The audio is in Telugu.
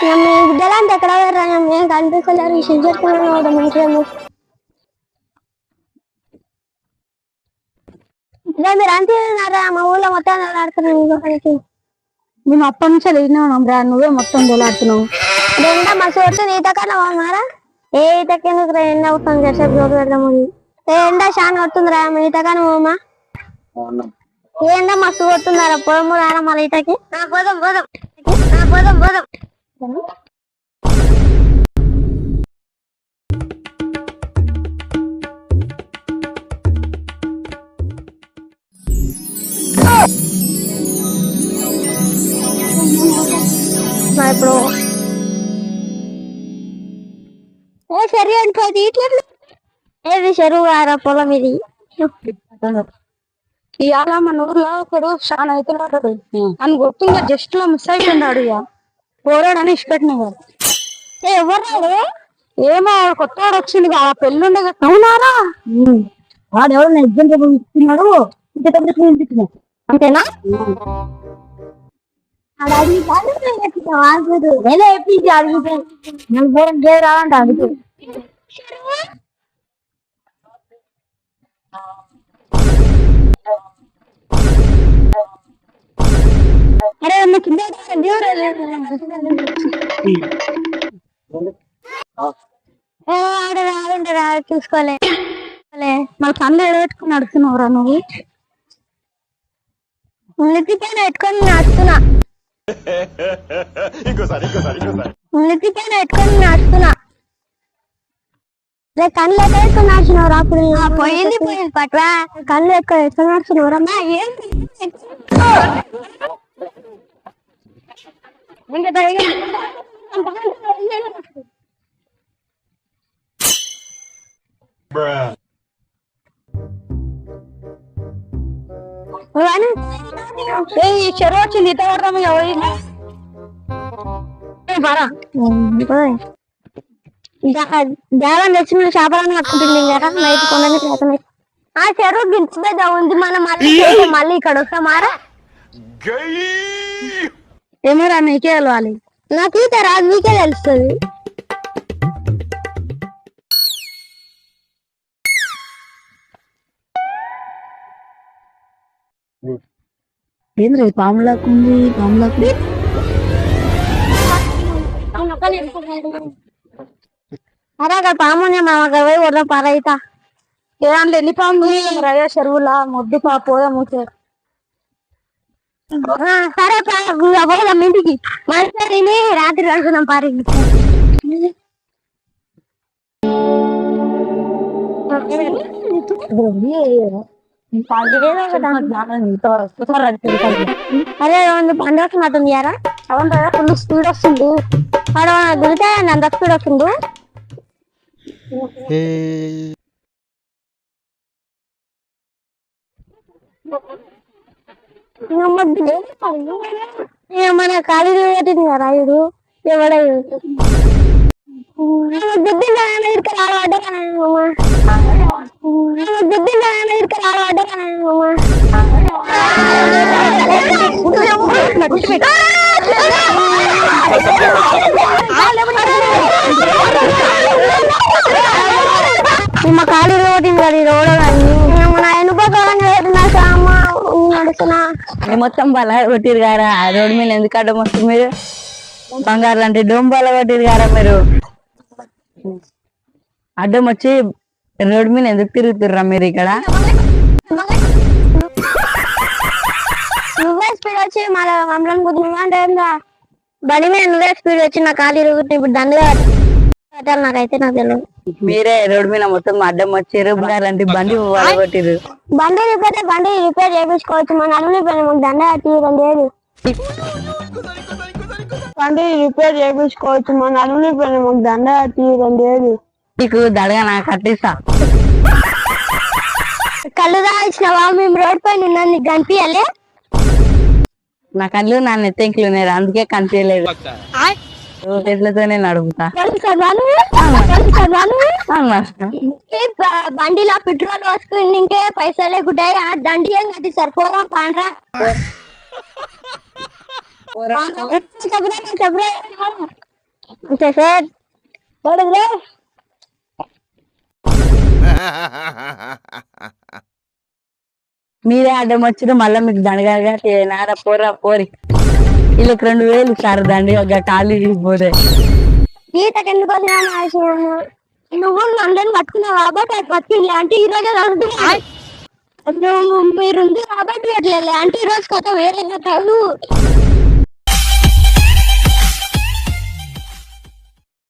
బిడ్డలంతా ఎక్కడ పోయారా ఏం కనిపిస్తలేరు. ఈ సిద్ధుకున్నాడు మంచిగా ఇదే మీరు అంతేనారా మా ఊళ్ళో మొత్తం ఇంకొకరికి మేము అప్పటి నుంచి వెళ్ళినాం రా నువ్వే మొత్తం దొలాడుతున్నావు. రెండా మా చోటు ఈత కన్నా పోమారా ఏ ఈత కిందకి రా? ఎండ అవుతుంది జరసేపు జోడు పెడదామని ఏ ఎండ చాలా కొడుతుందిరా? మా ఈత కానీ పోమా ఏ ఎండ మస్తు కొడుతుందారా పొడము రారా మళ్ళీ ఈతకి పోదాం పోదాం. పోదాం పోదాం. మా ఇప్పుడు ఏ చెరువు అనుకోది ఇట్లా ఏది చెరువు కారా పొలం ఇది? ఇవాళ మన ఊర్లో ఒకడు చాలా అవుతున్నాడు. అని గుర్తుందా? జస్ట్లో మిస్ అయిపోయినాడు ఇక. పోరాడని ఇష్టపెట్టిన కదా. ఏ ఎవరు? ఏమో కొత్త వాడు వచ్చింది కదా పెళ్ళి కదా. అవునారా? వాడు ఎవరు ఇస్తున్నాడు అంతేనా? అది అడుగుతాడు, నేను చెప్తా, ఆగుదు. నేనే చెప్పించి అడిగితే నేను పోరం చేయరాలంటే ఆడ రాడంటే రా చూసుకోలే చూసుకోలే. మన కళ్ళు ఎడబెట్టుకుని నడుస్తున్నావురా నువ్వు నెత్తిపైన పెట్టుకొని నడుస్తున్నా ఇంకోసారి పెట్టుకొని నడుస్తున్నా రే కళ్ళు ఎక్కడ ఎత్తుకొని నడుచున్నావు అప్పుడు పోయింది పోయింది పట్రా కళ్ళు ఎక్కడ ఎత్తుకొని నడుచున్నావు రమ్మా ఏంటి Bruh. వాడు ఏ ఈ చెరువు వచ్చింది దేవన్ తెచ్చిన చేపలను కట్టుకుంటుంది కదా నైట్ కొండని ప్రయత్నం ఆ చెరువు గిట్స్ పెద్ద ఉంది మనం మళ్ళీ మళ్ళీ ఇక్కడ వస్తాం మారా Gay! ఏమోరా నీకే వెళ్ళాలి నాకు ఈత రాదు మీకే తెలుస్తుంది. ఏంద్రీ పాములాకుంది పాములాకు అరే అక్కడ పామునే మా అక్కడ పోయి వద్దాం పారైతా ఏదంటే ఎన్ని పాములు చెరువులా మొద్దు పా పోదాం ఊరికే. ఆ, సరే పోదాం ఇంటికి మంచిగా రాత్రి కడుకుందాం పారి అరే రెండు పండుగ వస్తున్నట్టుంది యారా అవును రా ఫుల్ స్పీడ్ వస్తుంది అక్కడ దిగితే అంత స్పీడ్ వస్తుంది మన ఖాళీ పెట్టింది కదా రాయుడు ఎవడయ్యు దిద్దిన ఇటుక రాడు దిద్దిన ఇటుక రాడు మా ఖాళీ రోడ్డు కదా ఈ రోడ్ మన మొత్తం బల కొట్టిరు గారా ఆ రోడ్డు మీద ఎందుకు అడ్డం వస్తుంది మీరు? బంగారు లాంటి డోమ్ బల కొట్టిరు గారా మీరు? అడ్డం వచ్చి రోడ్డు మీద ఎందుకు తిరుగుతుర్రా మీరు ఇక్కడ? నువ్వే స్పీడ్ వచ్చి మళ్ళీ మమ్మల్ని బండి మీద నువ్వే స్పీడ్ వచ్చి నా ఖాళీ ఇప్పుడు దండగా పెట్టాలి నాకైతే నాకు తెలియదు మీరే రోడ్డు మీద మొత్తం అడ్డం వచ్చారు బండి బల కొట్టిరు బండి రిపేర్ బండి రిపేర్ చేయించుకోవచ్చు మన అల్లుని పైన మాకు దండ రెండు వేలు బండి రిపేర్ చేయించుకోవచ్చు మన అల్లుని పైన మాకు దండ రెండు వేలు నీకు దడగా నాకు కట్టిస్తా. కళ్ళు దాచినావా మేము రోడ్ పైన ఉన్నాం నీకు కనిపించాలి నా కళ్ళు నా నెత్తెంకులు ఉన్నాయి అందుకే కనిపించలేదు అవునా? ఏ బ- బండిలో పెట్రోల్ పోసుకుని ఇంకే పైసలు లేకుంటే ఆ దండి ఏం కట్టి సార్ పోదాం పాండ్రా. అంతే సార్. పడదులే మీరే అడ్డం వచ్చిన మళ్ళీ మీకు దండగా పోరా పోరి. వీళ్ళకి రెండు వేలు సార్ దండి ఒక ఖాళీ పోతే. ఈతకి ఎందుకు వచ్చినా నువ్వు లండన్ పట్టుకున్నావు కాబట్టి అది పట్టుకుంది అంటే ఈ రోజే నువ్వు మీరుంది కాబట్టి అంటే ఈ రోజు కొత్త వేరే కాదు